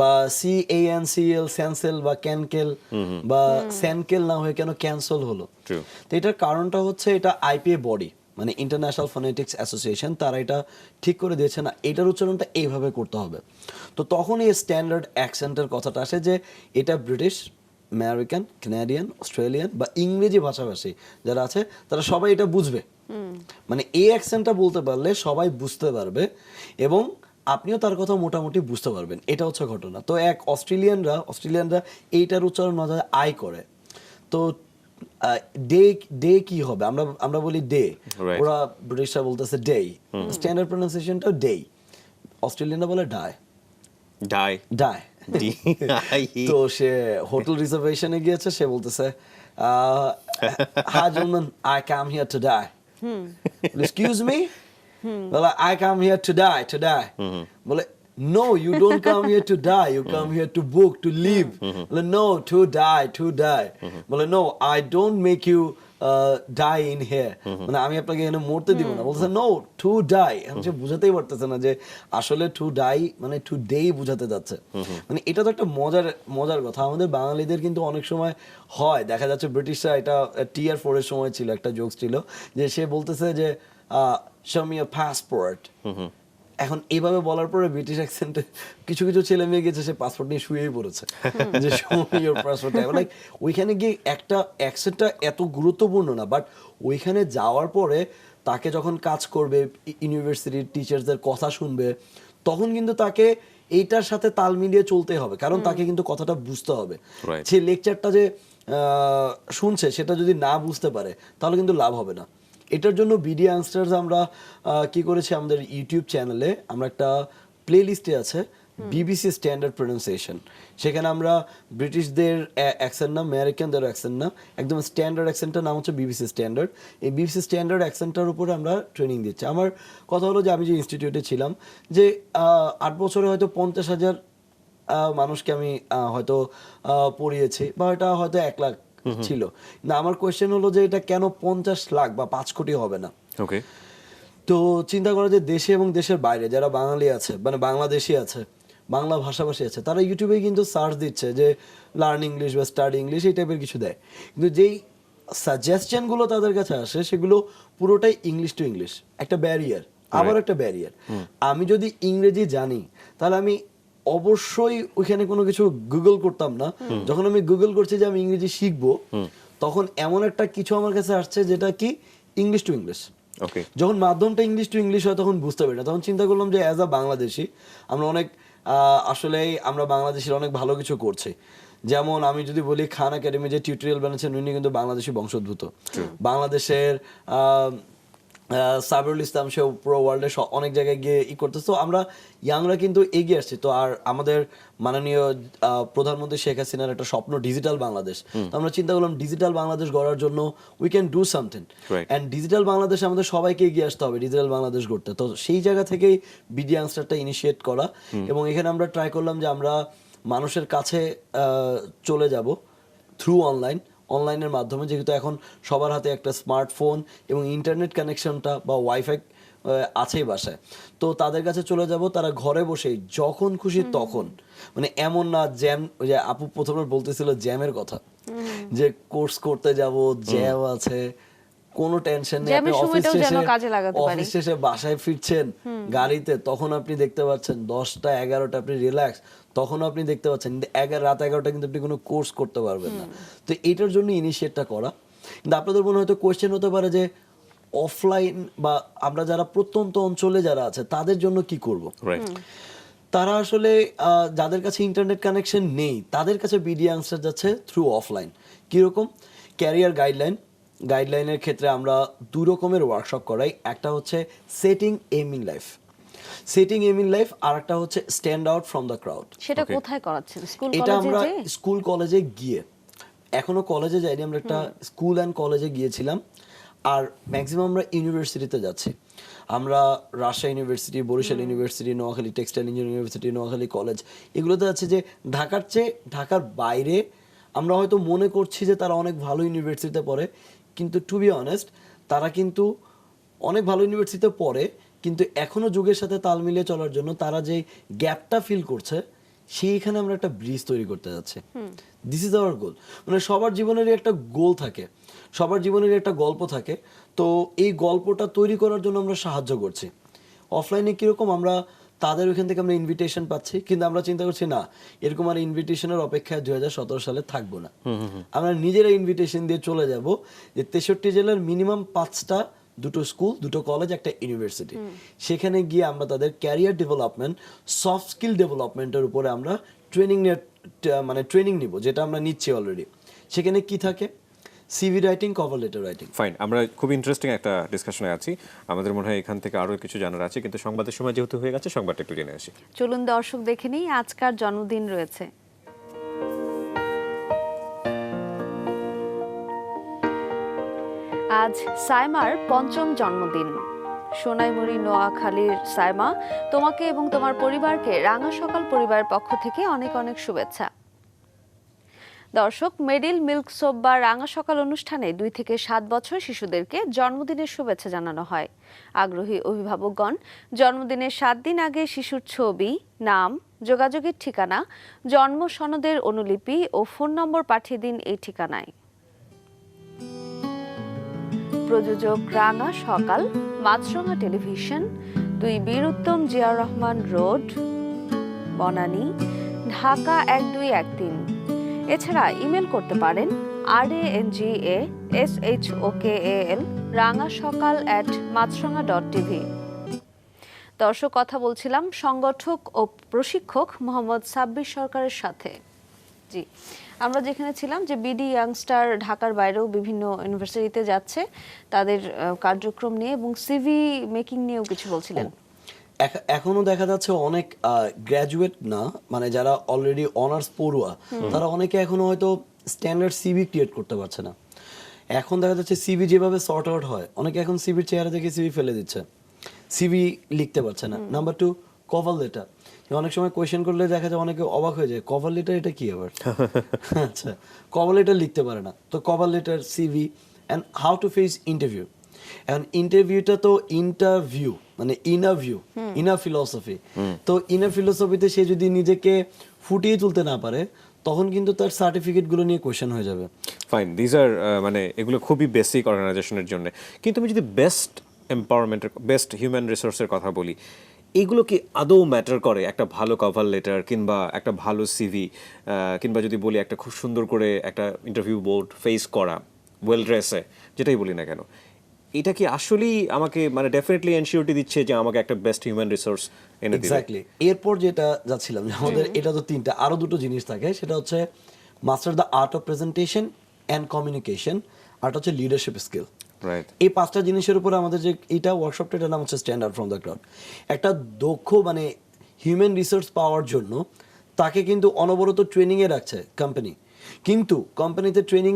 বা C A N C L cancel বা cancel বা স্যানকেল না হয়ে কেন ক্যান্সেল হলো? তো এটার কারণটা হচ্ছে এটা আইপিএ বডি মানে ইন্টারন্যাশনাল ফোনেটিক্স অ্যাসোসিয়েশন তারা এটা ঠিক করে দিয়েছে না এটার উচ্চারণটা এইভাবে করতে হবে। তো তখন এই স্ট্যান্ডার্ড অ্যাকসেন্টের কথাটা আসে যে এটা ব্রিটিশ আমেরিকান কানাডিয়ান অস্ট্রেলিয়ান বা ইংরেজি ভাষাভাষী যারা আছে তারা সবাই এটা বুঝবে। মানে এই অ্যাকসেন্টটা বলতে পারলে সবাই বুঝতে পারবে এবং আপনিও তার কথা মোটামুটি বুঝতে পারবেন এটা হচ্ছে ঘটনা। তো এক অস্ট্রেলিয়ানরা অস্ট্রেলিয়ানরা এইটার উচ্চারণ না যায় আই করে। তো ডে ডে কি হবে? আমরা আমরা বলি ডে। ওরা ব্রিটিশরা বলতেছে ডে স্ট্যান্ডার্ড প্রনাউন্সিয়েশনটা ডে অস্ট্রেলিয়ানরা বলে ডায় ডাই। ডায় তো সে হোটেল রিজার্ভেশনে গিয়েছে সে বলতেছে hi gentleman I come here to die. Excuse me বলে I come here to die to die বলে No, you don't come here to die. You come here to book, to live. বলে, no, to die, to die. বলে, no, I don't make you uh, die in মানে আমি আপনাকে এখানে মরতে দিব না। বলতেছে নো টু ডাই আমি বুঝাতেই পারতেছে না যে আসলে টু ডাই মানে টু ডেই বুঝাতে যাচ্ছে। মানে এটা তো একটা মজার মজার কথা। আমাদের বাঙালিদের কিন্তু অনেক সময় হয়। দেখা যাচ্ছে ব্রিটিশরা এটা টিয়ার ফোর এর সময় ছিল একটা জোকস ছিল যে সে বলতেছে যে শো মি পাসপোর্ট এখন এইভাবে বলার পরে ব্রিটিশ অ্যাকসেন্টে কিছু কিছু ছেলে মেয়ে গেছে সে পাসপোর্ট নিয়ে শুয়েই পড়েছে। যে ইউর পাসপোর্ট লাইক ওইখানে গিয়ে একটা অ্যাকসেন্টটা এত গুরুত্বপূর্ণ না বাট ওইখানে যাওয়ার পরে তাকে যখন কাজ করবে ইউনিভার্সিটির টিচারদের কথা শুনবে তখন কিন্তু তাকে এইটার সাথে তাল মিলিয়ে চলতে হবে কারণ তাকে কিন্তু কথাটা বুঝতে হবে. সে লেকচারটা যে আহ, শুনছে সেটা যদি না বুঝতে পারে তাহলে কিন্তু লাভ হবে না। এটার জন্য বিডি আনস্টার্স আমরা কি করেছি আমাদের ইউটিউব চ্যানেলে আমরা একটা প্লে লিস্টে আছে বিবিসি স্ট্যান্ডার্ড প্রনাউন্সিয়েশন সেখানে আমরা ব্রিটিশদের অ্যাকসেন্ট না আমেরিকানদের অ্যাকসেন্ট না একদম স্ট্যান্ডার্ড অ্যাকসেন্টটার নাম হচ্ছে বিবিসি স্ট্যান্ডার্ড এই বিবিসি স্ট্যান্ডার্ড অ্যাকসেন্টটার উপরে আমরা ট্রেনিং দিচ্ছি। আমার কথা হলো যে আমি যে ইনস্টিটিউটে ছিলাম যে আট বছরে হয়তো পঞ্চাশ হাজার মানুষকে আমি হয়তো পড়িয়েছি বা এটা হয়তো এক লাখ ছিল। না আমার কোয়েশ্চেন হলো যে এটা কেন পঞ্চাশ লাখ বা পাঁচ কোটি হবে না? ওকে তো চিন্তা করো যে দেশে এবং দেশের বাইরে যারা বাঙালি আছে মানে বাংলাদেশি আছে বাংলা ভাষাভাষী আছে তারা ইউটিউবে কিন্তু সার্চ দিচ্ছে যে লার্ন ইংলিশ বা স্টাডি ইংলিশ এই টাইপের কিছু দেয়। কিন্তু যেই সাজেশনগুলো তাদের কাছে আসে সেগুলো পুরোটাই ইংলিশ টু ইংলিশ একটা ব্যারিয়ার আবার একটা ব্যারিয়ার আমি যদি ইংরেজি জানি তাহলে আমি অবশ্যই ওইখানে কোনো কিছু গুগল করতাম না। যখন আমি গুগল করছি যে আমি ইংরেজি শিখব তখন এমন একটা কিছু আমার কাছে আসছে যেটা কি ইংলিশ টু ইংলিশ ওকে যখন মাধ্যমটা ইংলিশ টু ইংলিশ হয় তখন বুঝতে পারি না। তখন চিন্তা করলাম যে অ্যাজ আ বাংলাদেশি আমরা অনেক আহ, আসলেই আমরা বাংলাদেশের অনেক ভালো কিছু করছি। যেমন আমি যদি বলি খান একাডেমি যে টিউটোরিয়াল বানিয়েছেন উনি কিন্তু বাংলাদেশি বংশোদ্ভূত। বাংলাদেশের সাবিরুল ইসলাম সে পুরো ওয়ার্ল্ডে অনেক জায়গায় গিয়ে ই করতেছে। তো আমরা ইয়াংরা কিন্তু এগিয়ে আসছি। তো আর আমাদের মাননীয় প্রধানমন্ত্রী শেখ হাসিনার একটা স্বপ্ন ডিজিটাল বাংলাদেশ। তো আমরা চিন্তা করলাম ডিজিটাল বাংলাদেশ গড়ার জন্য we can do something. And digital Bangladesh আমাদের সবাইকে এগিয়ে আসতে হবে ডিজিটাল বাংলাদেশ গড়তে। তো সেই জায়গা থেকেই বিডি আনসারটা ইনিশিয়েট করা। এবং এখানে আমরা ট্রাই করলাম যে আমরা মানুষের কাছে চলে যাব থ্রু অনলাইন অনলাইনের মাধ্যমে যেহেতু এখন সবার হাতে একটা স্মার্টফোন এবং ইন্টারনেট কানেকশনটা বা ওয়াইফাই আছেই বাসায়। তো তাদের কাছে চলে যাব তারা ঘরে বসে যখন খুশি তখন। মানে এমন না জ্যাম ওই যে আপু প্রথমে বলতেছিল জ্যামের কথা। যে কোর্স করতে যাব জ্যাম আছে কোনো টেনশন নেই। আপনি অফিস শেষে কাজে লাগাতে পারি। অফিস শেষে বাসায় ফিরছেন গাড়িতে তখন আপনি দেখতে পাচ্ছেন দশটা এগারোটা আপনি রিল্যাক্স তখন আপনি দেখতে পাচ্ছেন কিন্তু এগারো রাত এগারোটা কিন্তু আপনি কোনো কোর্স করতে পারবেন না। তো এটার জন্য ইনিশিয়েটটা করা। কিন্তু আপনাদের মনে হয়তো কোয়েশ্চেন হতে পারে যে অফলাইন বা আমরা যারা প্রত্যন্ত অঞ্চলে যারা আছে তাদের জন্য কি করব? রাইট তারা আসলে আহ, যাদের কাছে ইন্টারনেট কানেকশন নেই তাদের কাছে বিডি আনসার যাচ্ছে থ্রু অফলাইন কীরকম? ক্যারিয়ার গাইডলাইন গাইডলাইনের ক্ষেত্রে আমরা দু রকমের ওয়ার্কশপ করাই। একটা হচ্ছে setting aiming life setting aim in life আর একটা হচ্ছে stand out from the crowd সেটা কোথায় করাচ্ছেন? স্কুল এটা আমরা স্কুল কলেজে গিয়ে। এখনও কলেজে যাইনি আমরা একটা স্কুল অ্যান্ড কলেজে গিয়েছিলাম। আর ম্যাক্সিমাম আমরা ইউনিভার্সিটিতে যাচ্ছি। আমরা Rajshahi university Barishal university Noakhali textile engineering university Noakhali college এগুলোতে আছে যে ঢাকার চেয়ে ঢাকার বাইরে আমরা হয়তো মনে করছি যে তারা অনেক ভালো ইউনিভার্সিটিতে পড়ে কিন্তু টু বি অনেস্ট তারা কিন্তু অনেক ভালো ইউনিভার্সিটিতে পড়ে কিন্তু এখনও যুগের সাথে তাল মিলিয়ে চলার জন্য তারা যে গ্যাপটা ফিল করছে সেইখানে আমরা একটা ব্রিজ তৈরি করতে যাচ্ছি। দিস ইজ আওয়ার গোল মানে সবার জীবনেরই একটা গোল থাকে সবার জীবনেরই একটা গল্প থাকে তো এই গল্পটা তৈরি করার জন্য আমরা সাহায্য করছি। অফলাইনে কীরকম আমরা তাদের ওইখান থেকে আমরা ইনভিটেশন পাচ্ছি কিন্তু আমরা চিন্তা করছি না এরকম আর ইনভিটেশনের অপেক্ষায় দুই হাজার সতেরো সালে থাকব না। আমরা নিজেরা ইনভিটেশন দিয়ে চলে যাব যে তেষট্টি জেলার মিনিমাম পাঁচটা দুটো স্কুল দুটো কলেজ একটা ইউনিভার্সিটি সেখানে গিয়ে আমরা তাদের ক্যারিয়ার ডেভেলপমেন্ট সফট স্কিল ডেভেলপমেন্টের উপরে আমরা ট্রেনিং মানে ট্রেনিং নিব যেটা আমরা নিচ্ছি অলরেডি সেখানে কি থাকে? CV writing cover letter writing fine আমরা খুব ইন্টারেস্টিং একটা ডিসকাশনে আছি। আমাদের মনে হয় এখান থেকে আরও কিছু জানার আছে কিন্তু সংবাদের সময় যেহেতু হয়ে গেছে সংবাদটা একটু জেনে আসি। চলুন দর্শক দেখে নিই আজকার জন্মদিন রয়েছে। আজ সাইমার পঞ্চম জন্মদিন। সোনাইমুড়ি নোয়াখালীর সাইমা তোমাকে এবং তোমার পরিবারকে রাঙা সকাল পরিবারের পক্ষ থেকে অনেক অনেক শুভেচ্ছা। দর্শক মেডিল মিল্ক সোপ বা রাঙা সকাল অনুষ্ঠানে দুই থেকে সাত বছর শিশুদেরকে জন্মদিনের শুভেচ্ছা জানানো হয়। আগ্রহী অভিভাবকগণ, জন্মদিনের সাত দিন আগে শিশুর ছবি, নাম, যোগাযোগের ঠিকানা, জন্ম সনদের অনুলিপি ও ফোন নম্বর পাঠিয়ে দিন এই ঠিকানায়। প্রযোজক রাঙা সকাল, মাছরাঙা টেলিভিশন, দুই বীর উত্তম জিয়াউর রহমান রোড, বনানী, ঢাকা এক দুই এক তিন। এছাড়া ইমেল করতে পারেন R A N G A S H O K A L Ranga Shokal at Maasranga dot TV দর্শক, কথা বলছিলাম সংগঠক ও প্রশিক্ষক মোহাম্মদ সাব্বির সরকারের সাথে। জি, আমরা যেখানে ছিলাম যে বিডি ইয়াংস্টার ঢাকার বাইরেও বিভিন্ন ইউনিভার্সিটিতে যাচ্ছে, তাদের কার্যক্রম নিয়ে এবং সিভি মেকিং নিয়েও কিছু বলছিলেন। এখনও দেখা যাচ্ছে অনেক গ্র্যাজুয়েট না মানে যারা অলরেডি অনার্স পড়ুয়া তারা অনেকে এখনও হয়তো স্ট্যান্ডার্ড সিভি ক্রিয়েট করতে পারছে না। এখন দেখা যাচ্ছে সিভি যেভাবে সর্ট আউট হয় অনেকে এখন সিভির চেহারা দেখে সিভি ফেলে দিচ্ছে। সিভি লিখতে পারছে না। নাম্বার টু কভার লেটার অনেক সময় কোয়েশ্চেন করলে দেখা যায় অনেকে অবাক হয়ে যায় কভার লেটার এটা কি আবার? আচ্ছা কভার লেটার লিখতে পারে না। তো cover letter CV and how to face interview এখন ইন্টারভিউটা তো ইন্টারভিউ মানে ইনার ভিউ ইনার ফিলসফি তো ইনার ফিলসফিতে সে যদি নিজেকে ফুটিয়ে তুলতে না পারে তখন কিন্তু তার সার্টিফিকেটগুলো নিয়ে কোয়েশ্চেন হয়ে যাবে। ফাইন দিজ আর মানে এগুলো খুবই বেসিক অর্গানাইজেশনের জন্য। কিন্তু আমি যদি বেস্ট এম্পাওয়ারমেন্টের বেস্ট হিউম্যান রিসোর্সের কথা বলি এগুলো কি আদৌ ম্যাটার করে? একটা ভালো কভার লেটার কিংবা একটা ভালো সিভি কিংবা যদি বলি একটা খুব সুন্দর করে একটা ইন্টারভিউ বোর্ড ফেস করা ওয়েল ড্রেসে যেটাই বলি না কেন এটা কি আসলেই আমাকে মানে ডেফিনেটলি এনশিওরিটি দিচ্ছে যে আমাকে একটা বেস্ট হিউম্যান রিসোর্স এনে দিবে? এক্স্যাক্টলি এরপর যেটা যাচ্ছিলাম যে আমাদের এটা তো তিনটা আরও দুটো জিনিস থাকে সেটা হচ্ছে master the art of presentation and communication আর হচ্ছে লিডারশিপ স্কিল রাইট এই পাঁচটা জিনিসের উপরে আমাদের যে এটা ওয়ার্কশপটা এটার নাম হচ্ছে স্ট্যান্ডার্ড ফ্রম দ্য ক্রাউড একটা দক্ষ মানে হিউম্যান রিসোর্স পাওয়ার জন্য তাকে কিন্তু অনবরত ট্রেনিংয়ে রাখছে কোম্পানি কিন্তু কোম্পানিতে ট্রেনিং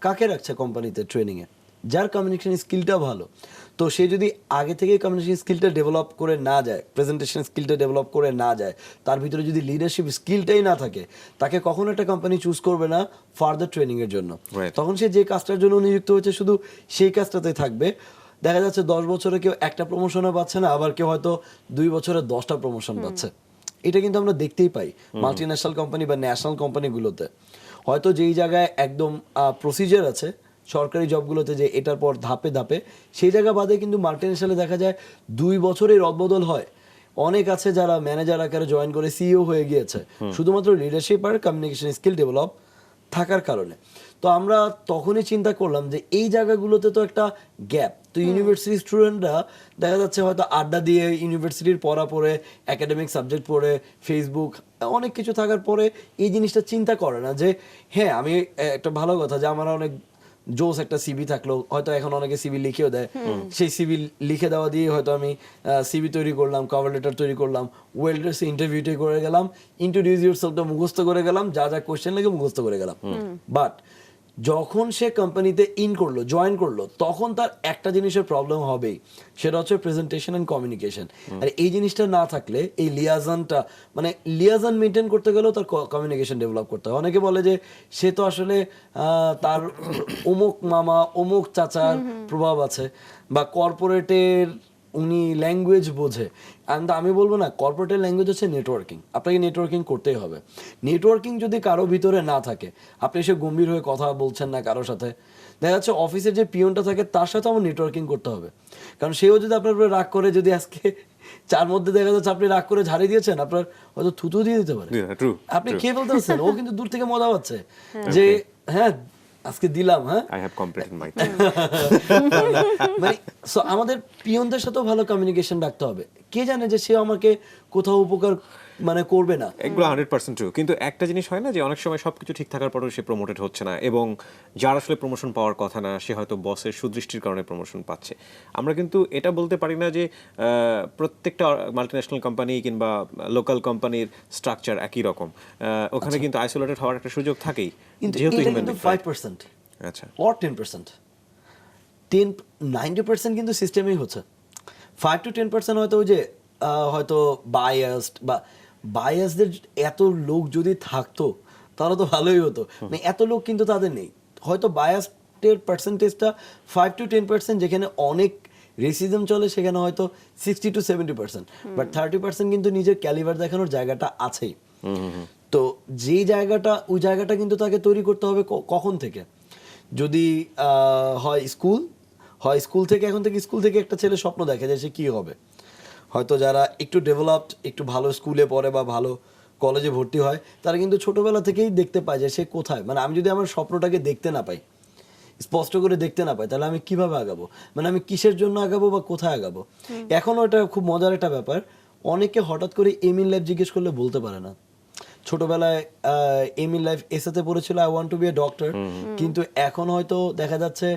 কাকে রাখছে কোম্পানিতে ট্রেনিংয়ে যার কমিউনিকেশন স্কিলটা ভালো তো সে যদি আগে থেকে কমিউনিকেশন স্কিলটা ডেভেলপ করে না যায় প্রেজেন্টেশন স্কিলটা ডেভেলপ করে না যায় তার ভিতরে যদি লিডারশিপ স্কিলটাই না থাকে তাকে কখনো একটা কোম্পানি চুজ করবে না ফার্দার ট্রেনিংয়ের জন্য। তখন সে যে কাজটার জন্য নিযুক্ত হয়েছে শুধু সেই কাজটাতে থাকবে। দেখা যাচ্ছে দশ বছরে কেউ একটা প্রমোশনও পাচ্ছে না আবার কেউ হয়তো দুই বছরে দশটা প্রমোশন পাচ্ছে। এটা কিন্তু আমরা দেখতেই পাই মাল্টি ন্যাশনাল কোম্পানি বা ন্যাশনাল কোম্পানিগুলোতে হয়তো যেই জায়গায় একদম প্রসিজার আছে সরকারি জবগুলোতে যে এটার পর ধাপে ধাপে সেই জায়গা বাদে কিন্তু মাল্টি ন্যাশনালে দেখা যায় দুই বছরেই রদবদল হয়। অনেক আছে যারা ম্যানেজার আকারে জয়েন করে সিইও হয়ে গিয়েছে। শুধুমাত্র লিডারশিপ আর কমিউনিকেশন স্কিল ডেভেলপ থাকার কারণে। তো আমরা তখনই চিন্তা করলাম যে এই জায়গাগুলোতে তো একটা গ্যাপ তো ইউনিভার্সিটি স্টুডেন্টরা দেখা যাচ্ছে হয়তো আড্ডা দিয়ে ইউনিভার্সিটির পড়া পড়ে একাডেমিক সাবজেক্ট পড়ে ফেসবুক অনেক কিছু থাকার পরে এই জিনিসটা চিন্তা করে না যে হ্যাঁ আমি একটা ভালো কথা যে আমার অনেক জোস একটা সিবি থাকল হয়তো এখন অনেকে সিবি লিখেও দেয়। সেই সিবি লিখে দেওয়া দিয়ে হয়তো আমি সিবি তৈরি করলাম কভার লেটার তৈরি করলাম ওয়েল্ডার্স ইন্টারভিউটি করে গেলাম ইন্ট্রোডিউস ইউরসেলফটা মুখস্থ করে গেলাম যা যা কোয়েশ্চেন লাগে মুখস্থ করে গেলাম। বাট যখন সে কোম্পানিতে ইন করল জয়েন করল তখন তার একটা জিনিসের প্রবলেম হবেই। সেটা হচ্ছে প্রেজেন্টেশন অ্যান্ড কমিউনিকেশন আর এই জিনিসটা না থাকলে এই লিয়াজানটা মানে লিয়াজান মেনটেন করতে গেলেও তার কমিউনিকেশন ডেভেলপ করতে হয়। অনেকে বলে যে সে তো আসলে আহ, তার অমুক মামা অমুক চাচার প্রভাব আছে বা কর্পোরেটের উনি ল্যাঙ্গুয়েজ বোঝে। And আমি বলব না কর্পোরেটের ল্যাঙ্গুয়েজ হচ্ছে নেটওয়ার্কিং আপনাকে নেটওয়ার্কিং করতেই হবে। নেটওয়ার্কিং যদি কারও ভিতরে না থাকে আপনি এসে গম্ভীর হয়ে কথা বলছেন না কারোর সাথে দেখা যাচ্ছে অফিসের যে পিয়নটা থাকে তার সাথে আমার নেটওয়ার্কিং করতে হবে। কারণ সেও যদি আপনার উপরে রাগ করে যদি আজকে চার মধ্যে দেখা যাচ্ছে আপনি রাগ করে ঝাড়িয়ে দিয়েছেন আপনার হয়তো থুতু দিয়ে দিতে পারে। আপনি. খেয়ে ফেলতে পারছেন ও কিন্তু দূর থেকে মজা পাচ্ছে। যে হ্যাঁ আজকে দিলাম হ্যাঁ। আই হ্যাভ কমপ্লিটেড মাই মানে so আমাদের পিয়নদের সাথেও ভালো কমিউনিকেশন রাখতে হবে। কে জানে যে সে আমাকে কোথাও উপকার মানে করবে না। এগুলো হান্ড্রেড পার্সেন্ট ট্রু কিন্তু একটা জিনিস হয় না যে অনেক সময় সবকিছু ঠিক থাকার পরেও সে প্রমোটেড হচ্ছে না এবং যার আসলে প্রমোশন পাওয়ার কথা না সে হয়তো বসের সুদৃষ্টির কারণে প্রমোশন পাচ্ছে। আমরা কিন্তু এটা বলতে পারি না যে প্রত্যেকটা মাল্টিন্যাশনাল কোম্পানি কিংবা লোকাল কোম্পানির স্ট্রাকচার একই রকম। ওখানে কিন্তু আইসোলেটেড হওয়ার একটা সুযোগ থাকেই কিন্তু যেহেতু ফাইভ পার্সেন্ট আচ্ছা। Or ten percent ten ninety percent কিন্তু সিস্টেমেই হচ্ছে। ফাইভ টু টেন পার্সেন্ট হয়তো ওই যে হয়তো বায়াসড বা বায়াসদের এত লোক যদি থাকতো তাহলে তো ভালোই হতো। মানে এত লোক কিন্তু তাদের নেই। হয়তো বায়াসডের পার্সেন্টেজটা ফাইভ টু টেন পার্সেন্ট যেখানে অনেক রেসিজম চলে সেখানে হয়তো sixty to seventy percent but thirty percent কিন্তু নিজের ক্যালিভার দেখানোর জায়গাটা আছেই। তো যেই জায়গাটা ওই জায়গাটা কিন্তু তাকে তৈরি করতে হবে কখন থেকে? যদি হয় স্কুল হয় স্কুল থেকে এখন থেকে স্কুল থেকে একটা ছেলে স্বপ্ন দেখে যে সে কী হবে। হয়তো যারা একটু ডেভেলপড একটু ভালো স্কুলে পড়ে বা ভালো কলেজে ভর্তি হয় তারা কিন্তু ছোটবেলা থেকেই দেখতে পায় যে সে কোথায়। মানে আমি যদি আমার স্বপ্নটাকে দেখতে না পাই স্পষ্ট করে দেখতে না পাই তাহলে আমি কীভাবে আগাবো? মানে আমি কিসের জন্য আগাবো বা কোথায় আগাবো? এখনও এটা খুব মজার একটা ব্যাপার। অনেকে হঠাৎ করে এম ইন লাইফ জিজ্ঞেস করলে বলতে পারে না। ছোটবেলায় এম ইন লাইফ এসেতে পড়েছিল I want to be a doctor কিন্তু এখন হয়তো দেখা যাচ্ছে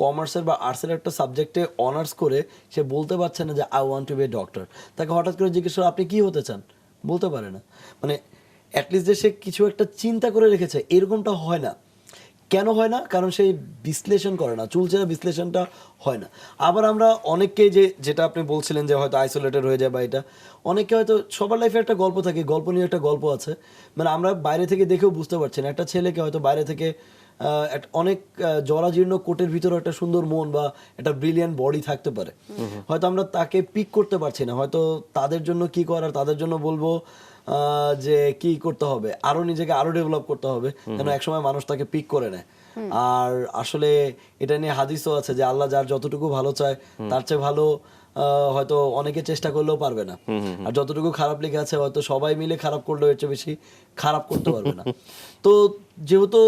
কমার্সের বা আর্টসের একটা সাবজেক্টে অনার্স করে সে বলতে পারছে না যে I want to be a doctor তাকে হঠাৎ করে জিজ্ঞেস করে আপনি কি হতে চান? বলতে পারে না। মানে অ্যাটলিস্ট যে সে কিছু একটা চিন্তা করে রেখেছে, এরকমটা হয় না। কেন হয় না? কারণ সেই বিশ্লেষণ করে না চুলচেরা বিশ্লেষণটা হয় না। আবার আমরা অনেককে যে, যেটা আপনি বলছিলেন যে, হয়তো আইসোলেটেড হয়ে যায় বা এটা অনেকে হয়তো সবার লাইফে একটা গল্প থাকে, গল্প নিয়ে একটা গল্প আছে। মানে আমরা বাইরে থেকে দেখেও বুঝতে পারছি না। একটা ছেলেকে হয়তো বাইরে থেকে অনেক জরাজীর্ণ কোটের ভিতরে একটা সুন্দর মন বা একটা ব্রিলিয়ান্ট বডি থাকতে পারে। হয়তো আমরা তাকে পিক করতে পারছি না। হয়তো তাদের জন্য কি করার তাদের জন্য বলব আহ, যে কি করতে হবে আরও নিজেকে আরও ডেভেলপ করতে হবে যেন একসময় মানুষ তাকে পিক করে নেয়। আর আসলে এটা নিয়ে হাদিসও আছে যে আল্লাহ যার যতটুকু ভালো চায় তার চেয়ে ভালো আহ, হয়তো অনেকে চেষ্টা করলেও পারবে না। আর যতটুকু খারাপ লেগে আছে হয়তো সবাই মিলে খারাপ করলেও এর চেয়ে বেশি খারাপ করতে পারবে না। তো যেহেতু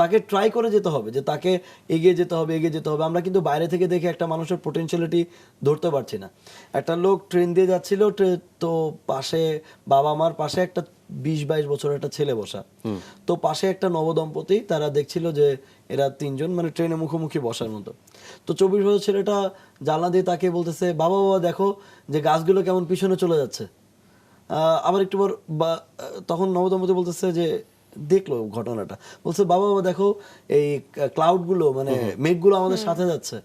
তাকে ট্রাই করে যেতে হবে যে তাকে এগিয়ে যেতে হবে এগিয়ে যেতে হবে আমরা কিন্তু বাইরে থেকে দেখে একটা মানুষের পোটেনশিয়ালিটি ধরতে পারছি না। একটা লোক ট্রেন দিয়ে যাচ্ছিল তো পাশে বাবা মার পাশে একটা বিশ বাইশ বছর একটা ছেলে বসা। তো পাশে একটা নবদম্পতি তারা দেখছিল যে এরা তিনজন মানে ট্রেনে মুখোমুখি বসার মতো। তো চব্বিশ বছর ছেলেটা জানলা দিয়ে তাকে বলতেছে বাবা বাবা দেখো যে গাছগুলো কেমন পিছনে চলে যাচ্ছে। আহ, আবার একটু পর বা তখন নবদম্পতি বলতেছে যে দেখল ঘটনাটা। বলছে বাবা বাবা দেখো এই ক্লাউডগুলো মানে মেঘগুলো আমাদের সাথে যাচ্ছে।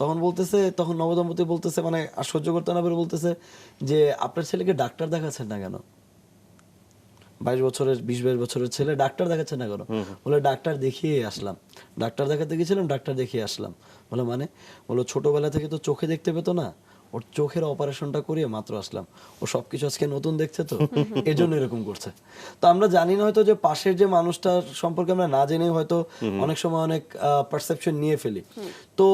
তখন বলতেছে তখন নবদম্পতি বলতেছে মানে আর সহ্য করতে না পেরে বলতেছে যে আপনার ছেলেকে ডাক্তার দেখাচ্ছেন না কেন? বাইশ বছরের বিশ বাইশ বছরের ছেলে ডাক্তার দেখাচ্ছে না কেন? বলে ডাক্তার দেখিয়ে আসলাম। ডাক্তার দেখাতে গেছিলাম ডাক্তার দেখিয়ে আসলাম। বলে মানে? বলো ছোটবেলা থেকে তো চোখে দেখতে পেতো না। ওর চোখের অপারেশনটা করিয়ে মাত্র আসলাম। ও সবকিছু আজকে নতুন দেখছে তো এজন্য জন্য এরকম করছে। তো আমরা জানি না হয়তো যে পাশের যে মানুষটার সম্পর্কে আমরা না জেনে হয়তো অনেক সময় অনেক পারসেপশন নিয়ে ফেলি। তো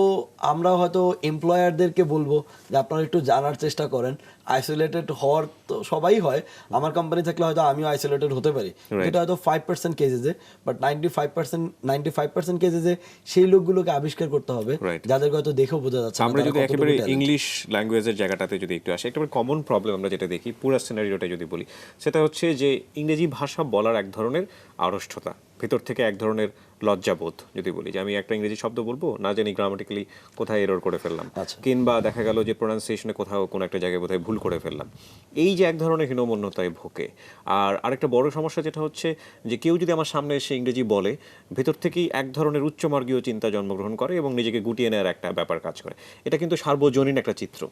আমরা হয়তো এমপ্লয়ারদেরকে বলব যে আপনারা একটু জানার চেষ্টা করেন। আইসোলেটেড হওয়ার তো সবাই হয়। আমার কোম্পানি থাকলে হয়তো আমিও আইসোলেটেড হতে পারি। এটা হয়তো five percent কেসেসে but ninety five percent ninety five percent কেসেসে সেই লোকগুলোকে আবিষ্কার করতে হবে. যাদেরকে হয়তো দেখেও বোঝা যাচ্ছে আমরা যদি একেবারে ইংলিশ ল্যাঙ্গুয়েজের জায়গাটাতে যদি একটু আসি একেবারে কমন প্রবলেম আমরা যেটা দেখি পুরো সিনারিওটা যদি বলি সেটা হচ্ছে যে ইংরেজি ভাষা বলার এক ধরনের আড়ষ্ঠতা ভেতর থেকে এক ধরনের লজ্জাবোধ যদি বলি যে আমি একটা ইংরেজি শব্দ বলব না জানি গ্রামাটিক্যালি কোথায় এরর করে ফেললাম। আচ্ছা। কিংবা দেখা গেল যে প্রোনাউন্সিয়েশনে কোথাও কোনো একটা জায়গায় বোধহয় ভুল করে ফেললাম। এই যে এক ধরনের হীনমন্যতায় ভোগে। আর আরেকটা বড় সমস্যা যেটা হচ্ছে যে কেউ যদি আমার সামনে এসে ইংরেজি বলে ভেতর থেকেই এক ধরনের উচ্চমার্গীয় চিন্তা জন্মগ্রহণ করে এবং নিজেকে গুটিয়ে নেওয়ার একটা ব্যাপার কাজ করে। এটা কিন্তু সার্বজনীন একটা চিত্র।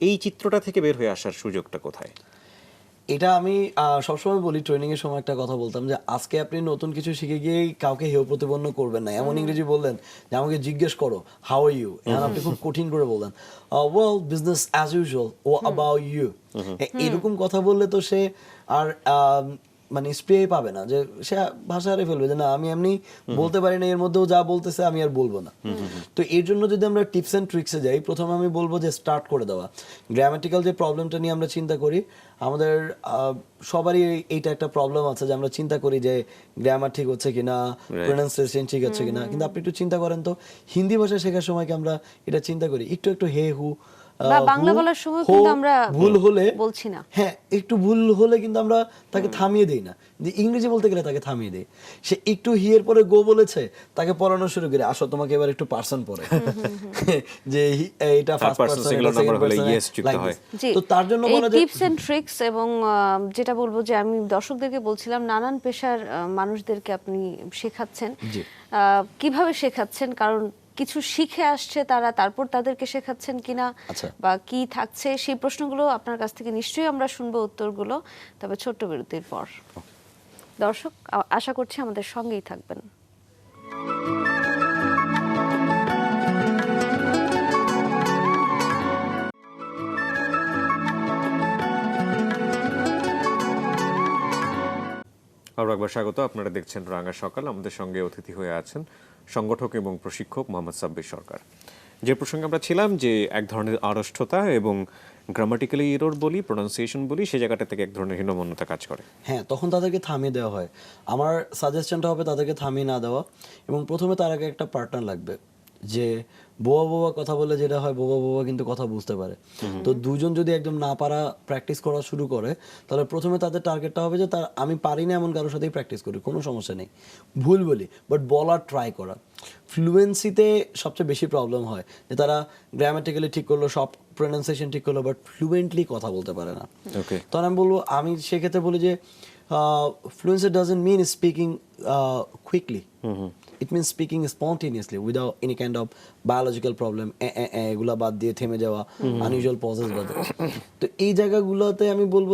এই চিত্রটা থেকে বের হয়ে আসার সুযোগটা কোথায়? এটা আমি সবসময় বলি ট্রেনিং এর সময় একটা কথা বলতাম যে আজকে আপনি নতুন কিছু শিখে গিয়ে কাউকে হেয় প্রতিপন্ন করবেন না। এমন ইংরেজি বললেন যে আমাকে জিজ্ঞেস করো হাউ আর ইউ এখন আপনি খুব কঠিন করে বললেন। Well business as usual oh about you এরকম কথা বললে তো সে আর মানে স্প্রে পাবে না যে সে ভাষা হারিয়ে ফেলবে যে না আমি এমনি বলতে পারি না এর মধ্যেও যা বলতেছে আমি আর বলব না। তো এর জন্য যদি আমরা টিপস এন্ড ট্রিক্সে যাই প্রথমে আমি বলব যে স্টার্ট করে দেওয়া। গ্রামাটিক্যাল যে প্রবলেমটা নিয়ে আমরা চিন্তা করি আমাদের আহ, সবারই এই- এইটা একটা প্রবলেম আছে যে আমরা চিন্তা করি যে গ্রামার ঠিক হচ্ছে কিনা প্রোনাউন্সিয়েশন ঠিক হচ্ছে কিনা। কিন্তু আপনি একটু চিন্তা করেন তো হিন্দি ভাষা শেখার সময় কি আমরা এটা চিন্তা করি? একটু একটু হে হু বাংলা বলার সময় কিন্তু আমরা ভুল হলে বলছি না। হ্যাঁ একটু ভুল হলে কিন্তু আমরা তাকে থামিয়ে দেই না। যে ইংরেজি বলতে গেলে তাকে থামিয়ে দেই। সে একটু হিয়ের পরে গো বলেছে তাকে পড়ানো শুরু করে আসো তোমাকে এবার একটু পার্সন পড়ে। যে এটা ফার্স্ট পার্সন singular number হলে yes যুক্ত হয়। তো তার জন্য বলা যায় টিপস এন্ড ট্রিক্স এবং যেটা বলব যে আমি দর্শকদেরকে বলছিলাম নানান পেশার মানুষদেরকে আপনি শেখাচ্ছেন। আহ, কীভাবে শেখাচ্ছেন? কারণ কিছু শিখে আসছে তারা তারপর তাদেরকে শেখাচ্ছেন কিনা আচ্ছা। বা কি থাকছে সেই প্রশ্নগুলো আপনার কাছ থেকে নিশ্চয়ই আমরা শুনব উত্তরগুলো তবে ছোট্ট বিরতির পর। দর্শক আশা করছি আমাদের সঙ্গেই থাকবেন। একবার স্বাগত। আপনারা দেখছেন রাঙা সকাল। আমাদের সঙ্গে অতিথি হয়ে আছেন সংগঠক এবং প্রশিক্ষক মোহাম্মদ সাব্বির সরকার। যে প্রসঙ্গে আমরা ছিলাম যে এক ধরনের আড়ষ্টতা এবং গ্রামাটিক্যালি ইরোর বলি প্রোনাউন্সিয়েশন বলি সেই জায়গাটা থেকে এক ধরনের হীনমন্যতা কাজ করে। হ্যাঁ তখন তাদেরকে থামিয়ে দেওয়া হয়। আমার সাজেশনটা হবে তাদেরকে থামিয়ে না দেওয়া এবং প্রথমে তার আগে একটা পার্টনার লাগবে। যে বোবা বোবা কথা বলে যেটা হয় বোবা বোবা কিন্তু কথা বুঝতে পারে। তো দুজন যদি একদম না পারা প্র্যাকটিস করা শুরু করে তাহলে প্রথমে তাদের টার্গেটটা হবে যে তার আমি পারি না এমন কারোর সাথেই প্র্যাকটিস করি কোনো সমস্যা নেই। ভুল বলি বাট বলার ট্রাই করা। ফ্লুয়েন্সিতে সবচেয়ে বেশি প্রবলেম হয় যে তারা গ্রামাটিক্যালি ঠিক করল সব প্রোনাউন্সিয়েশন ঠিক করল বাট ফ্লুয়েন্টলি কথা বলতে পারে না। ওকে তখন আমি বলব আমি সেক্ষেত্রে বলি যে fluency doesn't mean speaking quickly it mean speaking spontaneously without any kind of biological problem এগুলো বাদ দিয়ে থেমে যাওয়া আনইউজুয়াল প্রসেস বাদ। তো এই জায়গাগুলোতে আমি বলব